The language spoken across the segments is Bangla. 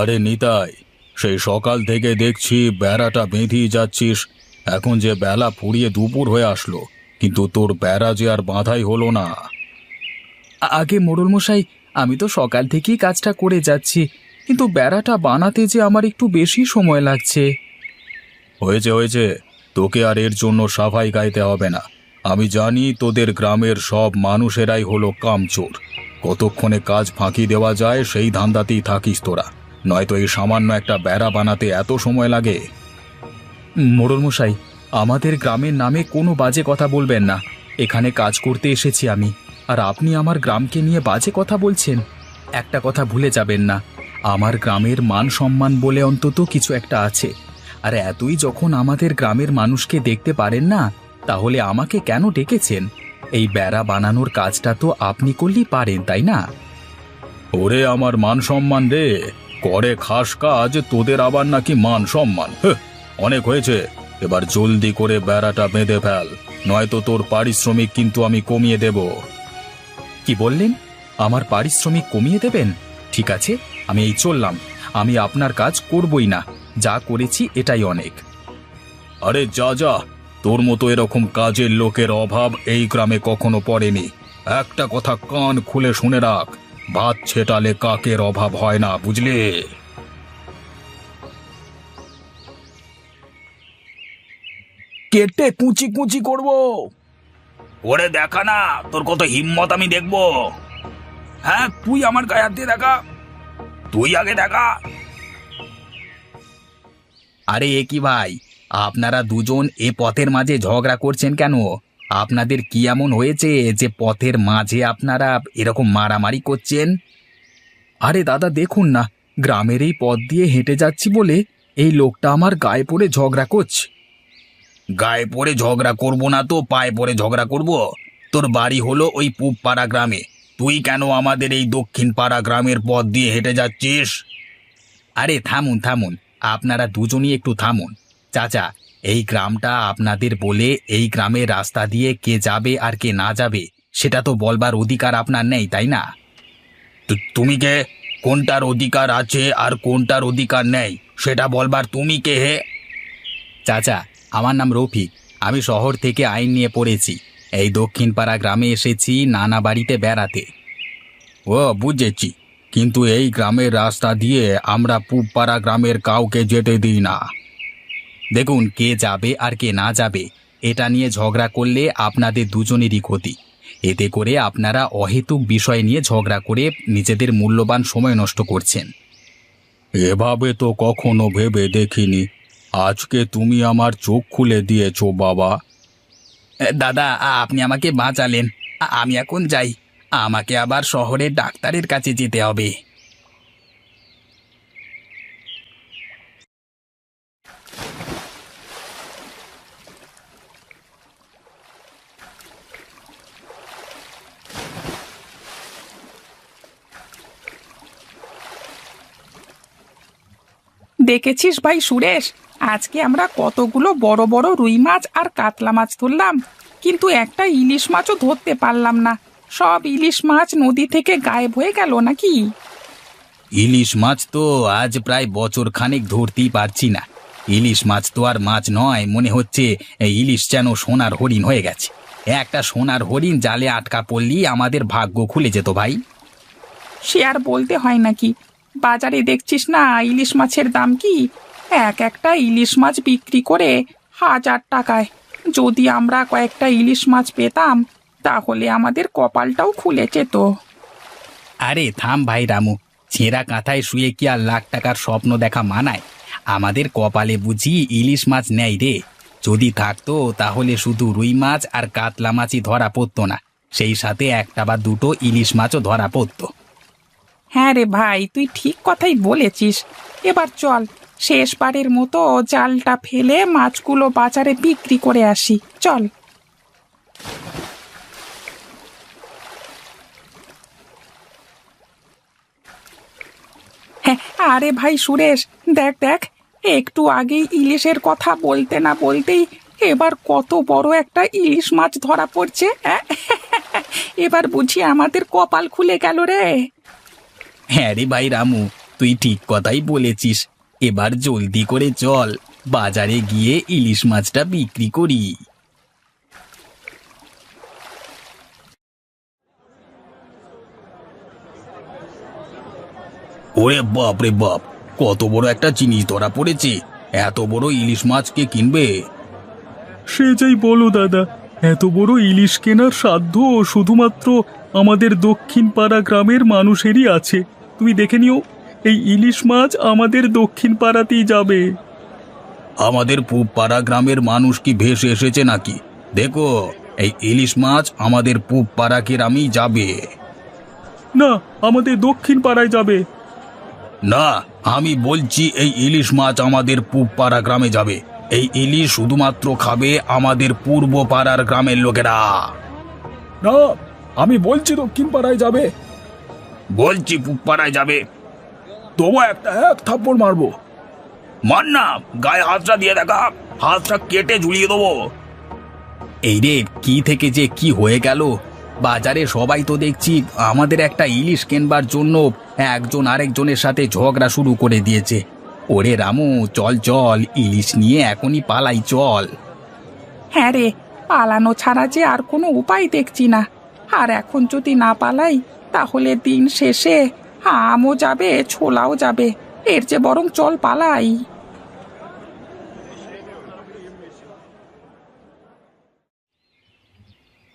আরে নিতাই সেই সকাল থেকে দেখছি বেড়াটা বেঁধেই যাচ্ছিস। এখন যে বেলা ফুরিয়ে দুপুর হয়ে আসলো কিন্তু তোর বেড়া যে আর বাঁধাই হলো না। আগে মোড়ল মশাই আমি তো সকাল থেকেই কাজটা করে যাচ্ছি কিন্তু বেড়াটা বানাতে যে আমার একটু বেশি সময় লাগছে। হয়েছে হয়েছে। তোকে আর এর জন্য সাফাই গাইতে হবে না। আমি জানি তোদের গ্রামের সব মানুষেরাই হলো কামচোর। কতক্ষণে কাজ ফাঁকি দেওয়া যায় সেই ধান্দাতেই থাকিস তোরা। নয়তো এই সামান্য একটা বেড়া বানাতে এত সময় লাগে? মোড়ল মশাই আমাদের গ্রামের নামে কোনো বাজে কথা বলবেন না। এখানে কাজ করতে এসেছি আমি আর আপনি আমার গ্রামকে নিয়ে বাজে কথা বলছেন। একটা কথা ভুলে যাবেন না আমার গ্রামের মান সম্মান বলে অন্তত কিছু একটা আছে। আর এতই যখন আমাদের গ্রামের মানুষকে দেখতে পারেন না তাহলে আমাকে কেন ডেকেছেন? এই বেড়া বানানোর কাজটা তো আপনি করলেই পারেন তাই না? ওরে আমার মান সম্মান রে! করে খাস কাজ তোদের আবার নাকি মান সম্মান। হ্যাঁ, অনেক হয়েছে। এবার জলদি করে বেড়াটা বেঁধে ফেল নয়তো তোর পারিশ্রমিক কিন্তু আমি কমিয়ে দেব। কি বললেন? আমার পারিশ্রমিক কমিয়ে দেবেন? ঠিক আছে আমি এই চললাম। আমি আপনার কাজ করবই না। যা করেছি এটাই অনেক। আরে যা যা। তোর মতো এরকম কাজের লোকের অভাব এই গ্রামে কখনো পড়েনি। একটা কথা কান খুলে শুনে রাখ। ভাত ছেটালে কাকের অভাব হয় না বুঝলে? কেটে কুচি কুচি করব। ওরে দেখা না তোর কত হিম্মত আমি দেখব। হ্যাঁ তুই আমার গায়ে হাত দিয়ে দেখা। তুই আগে দেখা। আরে এ কি ভাই আপনারা দুজন এ পথের মাঝে ঝগড়া করছেন কেন? আপনাদের কি এমন হয়েছে যে পথের মাঝে আপনারা এরকম মারামারি করছেন? আরে দাদা, দেখুন না, গ্রামের এই পথ দিয়ে হেঁটে যাচ্ছি বলে এই লোকটা আমার গায়ে পড়ে ঝগড়া করছে। গায়ে পড়ে ঝগড়া করব না তো, পায়ে পড়ে ঝগড়া করব? তোর বাড়ি হলো ওই পূব পাড়া গ্রামে। তুই কেন আমাদের এই দক্ষিণ পাড়া গ্রামের পথ দিয়ে হেঁটে যাচ্ছিস? আরে থামুন থামুন, আপনারা দুজনই একটু থামুন। চাচা এই গ্রামটা আপনাদের বলে এই গ্রামের রাস্তা দিয়ে কে যাবে আর কে না যাবে, সেটা তো বলবার অধিকার আপনার নেই, তাই না? তু- তুমি কে? কোনটার অধিকার আছে আর কোনটার অধিকার নেই, সেটা বলবার তুমি কে হে? চাচা, আমার নাম রফিক। আমি শহর থেকে আইন নিয়ে পড়েছি। এই দক্ষিণপাড়া গ্রামে এসেছি নানা বাড়িতে বেড়াতে। ও, বুঝেছি। কিন্তু এই গ্রামের রাস্তা দিয়ে আমরা পূবপাড়া গ্রামের কাউকে যেতে দিই না। দেখুন কে যাবে আর কে না যাবে। এটা নিয়ে ঝগড়া করলে আপনাদের দুজনেরই ক্ষতি। এতে করে আপনারা অহেতুক বিষয় নিয়ে ঝগড়া করে নিজেদের মূল্যবান সময় নষ্ট করছেন। এভাবে তো কখনো ভেবে দেখিনি। আজকে তুমি আমার চোখ খুলে দিয়েছ বাবা। দাদা আপনি আমাকে বাঁচালেন। আমি এখন যাই। আমাকে আবার শহরের ডাক্তারের কাছে যেতে হবে। দেখেছিস ভাই সুরেশ? আজকে আমরা কতগুলো বড় বড় রুই মাছ আর কাতলা মাছ ধরলাম। কিন্তু একটা ইলিশ মাছও ধরতে পারলাম না। সব ইলিশ মাছ নদী থেকে গায়েব হয়ে গেল নাকি? ইলিশ মাছ তো আজ প্রায় বছর খানেক ধরতেই পারছি না। ইলিশ মাছ তো আর মাছ নয় মনে হচ্ছে ইলিশ যেন সোনার হরিণ হয়ে গেছে। একটা সোনার হরিণ জালে আটকা পড়লেই আমাদের ভাগ্য খুলে যেত ভাই। সে আর বলতে হয় নাকি? বাজারে দেখছিস না ইলিশ মাছের দাম কি? এক একটা ইলিশ মাছ বিক্রি করে হাজার টাকায়। যদি আমরা কয়েকটা ইলিশ মাছ পেতাম, তাহলে আমাদের কপালটাও খুলে যেত। আরে থাম ভাই রামু, ছেঁড়া কাঁথায় শুয়ে কি আর লাখ টাকার স্বপ্ন দেখা মানায়? আমাদের কপালে বুঝি ইলিশ মাছ নেয় রে। যদি থাকতো, তাহলে শুধু রুই মাছ আর কাতলা মাছই ধরা পড়তো না। সেই সাথে একটা বা দুটো ইলিশ মাছও ধরা পড়তো। হ্যাঁ রে ভাই, তুই ঠিক কথাই বলেছিস। এবার চল, শেষবারের মতো জালটা ফেলে মাছগুলো বাজারে বিক্রি করে আসি। চল। হ্যাঁ আরে ভাই সুরেশ, দেখ দেখ, একটু আগেই ইলিশের কথা বলতে না বলতেই এবার কত বড় একটা ইলিশ মাছ ধরা পড়ছে হ্যাঁ? এবার বুঝি আমাদের কপাল খুলে গেল রে। হ্যাঁ রে ভাই রামু, তুই ঠিক কথাই বলেছিস। এবার জলদি করে চল, বাজারে গিয়ে ইলিশ মাছটা বিক্রি করি। ওরে বাপ রে বাপ, কত বড় একটা জিনিস ধরা পড়েছে, এত বড় ইলিশ মাছ কে কিনবে? সে যাই বলো দাদা, এত বড় ইলিশ কেনার সাধ্য শুধুমাত্র আমাদের দক্ষিণ পাড়া গ্রামের মানুষেরই আছে। তুমি দেখে নিও এই ইলিশ মাছ আমাদের দক্ষিণ পাড়াতেই যাবে। আমাদের পূব পাড়া গ্রামের মানুষ কি ভেসে এসেছে নাকি? দেখো এই ইলিশ মাছ আমাদের পূব পাড়া গ্রামেই যাবে। না আমাদের দক্ষিণ পাড়ায় যাবে। না আমি বলছি এই ইলিশ মাছ আমাদের পূব পাড়া গ্রামে যাবে। এই ইলিশ শুধুমাত্র খাবে আমাদের পূর্ব পাড়ার গ্রামের লোকেরা। না আমি বলছি দক্ষিণ পাড়ায় যাবে। বলছি পূব পাড়ায় যাবে। তবু একটা এক থাপ্পড় মারবো। মার না গায়ে হাতটা দিয়ে দেখা হাতটা কেটে ঝুলিয়ে দেবো। এই রে কি থেকে যে কি হয়ে গেল? বাজারে সবাই তো দেখছি আমাদের একটা ইলিশ কেনবার জন্য একজন আরেকজনের সাথে ঝগড়া শুরু করে দিয়েছে। ওরে রামু চল চল ইলিশ নিয়ে এখনই পালাই চল। হ্যাঁ রে পালানো ছাড়া যে আর কোনো উপায় দেখছি না। আর এখন যদি না পালাই তাহলে দিন শেষে আমও যাবে ছোলাও যাবে। এর যে বরং চল পালাই।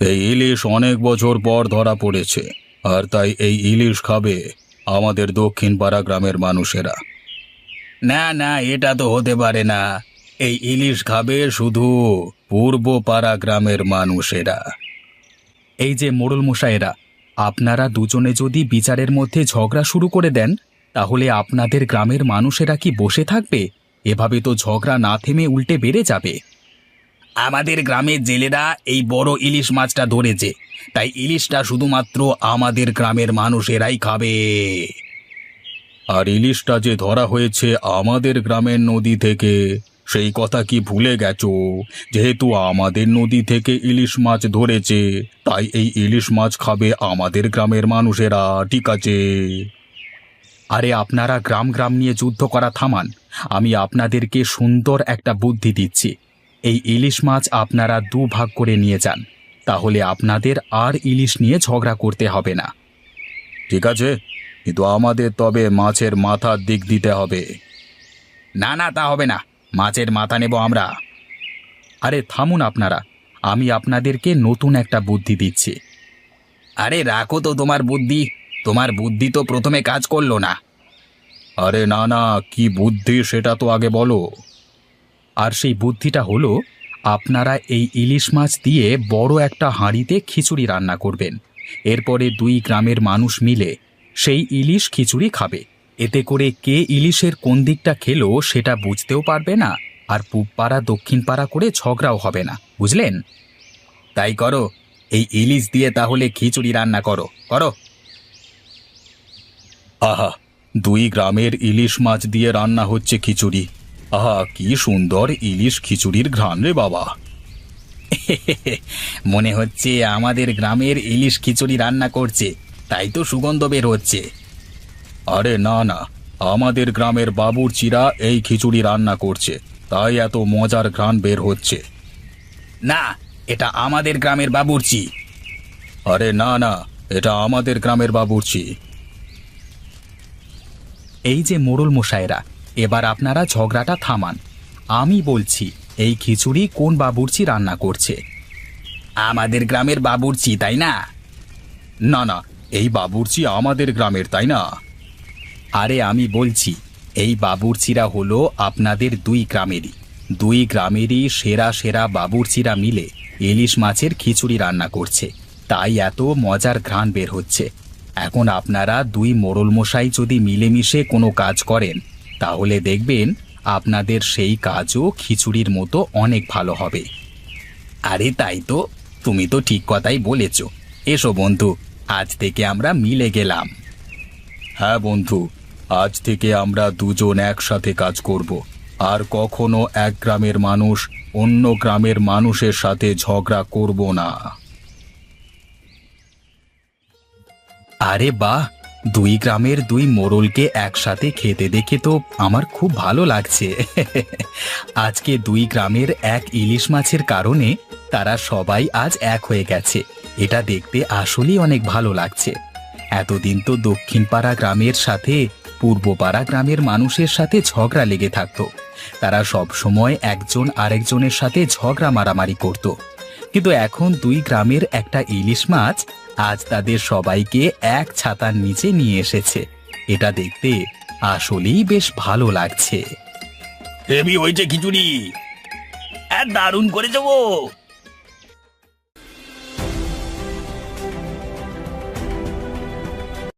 এই ইলিশ অনেক বছর পর ধরা পড়েছে আর তাই এই ইলিশ খাবে আমাদের দক্ষিণ পাড়া গ্রামের মানুষেরা। না না এটা তো হতে পারে না। এই ইলিশ খাবে শুধু পূর্ব পাড়া গ্রামের মানুষেরা। এই যে মোড়ল মশাইরা আপনারা দুজনে যদি বিচারের মধ্যে ঝগড়া শুরু করে দেন, তাহলে আপনাদের গ্রামের মানুষেরা কি বসে থাকবে? এভাবে তো ঝগড়া না থেমে উল্টে বেড়ে যাবে। আমাদের গ্রামের জেলেরা এই বড় ইলিশ মাছটা ধরেছে। তাই ইলিশটা শুধুমাত্র আমাদের গ্রামের মানুষেরাই খাবে। আর ইলিশটা যে ধরা হয়েছে আমাদের গ্রামের নদী থেকে সেই কথা কি ভুলে গেছো? যেহেতু আমাদের নদী থেকে ইলিশ মাছ ধরেছে, তাই এই ইলিশ মাছ খাবে আমাদের গ্রামের মানুষেরা, ঠিক আছে? আরে আপনারা গ্রাম গ্রাম নিয়ে যুদ্ধ করা থামান। আমি আপনাদেরকে সুন্দর একটা বুদ্ধি দিচ্ছি। এই ইলিশ মাছ আপনারা দু ভাগ করে নিয়ে যান। তাহলে আপনাদের আর ইলিশ নিয়ে ঝগড়া করতে হবে না। ঠিক আছে, কিন্তু আমাদের তবে মাছের মাথার দিক দিতে হবে। না না, তা হবে না। মাছের মাথা নেব আমরা। আরে, থামুন আপনারা। আমি আপনাদেরকে নতুন একটা বুদ্ধি দিচ্ছি। আরে, রাখো তো তোমার বুদ্ধি। তোমার বুদ্ধি তো প্রথমে কাজ করল না। আরে, না না, কি বুদ্ধি সেটা তো আগে বলো। আর সেই বুদ্ধিটা হলো, আপনারা এই ইলিশ মাছ দিয়ে বড় একটা হাঁড়িতে খিচুড়ি রান্না করবেন। এরপরে দুই গ্রামের মানুষ মিলে সেই ইলিশ খিচুড়ি খাবে। এতে করে কে ইলিশের কোন দিকটা খেলো সেটা বুঝতেও পারবে না, আর পূবপাড়া দক্ষিণ পাড়া করে ঝগড়াও হবে না, বুঝলেন? তাই করো, এই ইলিশ দিয়ে তাহলে খিচুড়ি রান্না করো করো। আহা, দুই গ্রামের ইলিশ মাছ দিয়ে রান্না হচ্ছে খিচুড়ি। আহা, কি সুন্দর ইলিশ খিচুড়ির ঘ্রাণ রে বাবা। মনে হচ্ছে আমাদের গ্রামের ইলিশ খিচুড়ি রান্না করছে, তাই তো সুগন্ধ বের হচ্ছে। আরে না না। আমাদের গ্রামের বাবুরচিরা এই খিচুড়ি রান্না করছে। তাই এত মজার ঘ্রাণ বের হচ্ছে। না এটা আমাদের গ্রামের বাবুর্চি। আরে না না এটা আমাদের গ্রামের বাবুরচি। এই যে মোড়ল মশাইরা এবার আপনারা ঝগড়াটা থামান। আমি বলছি এই খিচুড়ি কোন বাবুর্চি রান্না করছে? আমাদের গ্রামের বাবুর্চি তাই না? না না এই বাবুরচি আমাদের গ্রামের তাই না? আরে আমি বলছি, এই বাবুর্চিরা হলো আপনাদের দুই গ্রামেরই। দুই গ্রামেরই সেরা সেরা বাবুর্চিরা মিলে ইলিশ মাছের খিচুড়ি রান্না করছে। তাই এত মজার ঘ্রাণ বের হচ্ছে। এখন আপনারা দুই মোড়ল মশাই যদি মিলেমিশে কোনো কাজ করেন, তাহলে দেখবেন আপনাদের সেই কাজও খিচুড়ির মতো অনেক ভালো হবে। আরে তাই তো, তুমি তো ঠিক কথাই বলেছ। এসো বন্ধু, আজ থেকে আমরা মিলে গেলাম। হ্যাঁ বন্ধু আজ থেকে আমরা দুজন একসাথে কাজ করব। আর কখনো এক গ্রামের মানুষ অন্য গ্রামের মানুষের সাথে ঝগড়া করব না। আরে বাহ! দুই গ্রামের দুই মোড়লকে একসাথে খেতে দেখে তো আমার খুব ভালো লাগছে। আজকে দুই গ্রামের এক ইলিশ মাছের কারণে তারা সবাই আজ এক হয়ে গেছে। এটা দেখতে আসলেই অনেক ভালো লাগছে। এতদিন তো দক্ষিণপাড়া গ্রামের সাথে পূর্বপাড়া গ্রামের মানুষের সাথে ঝগড়া লেগে থাকতো। তারা সব সময় একজন আরেকজনের সাথে ঝগড়া মারামারি করত। কিন্তু এখন দুই গ্রামের একটা ইলিশ মাছ আজ তাদের সবাইকে এক ছাতার নিচে নিয়ে এসেছে। এটা দেখতে আসলেই বেশ ভালো লাগছে। হেভি হয়েছে খিচুড়ি। দারুণ করেছ গো।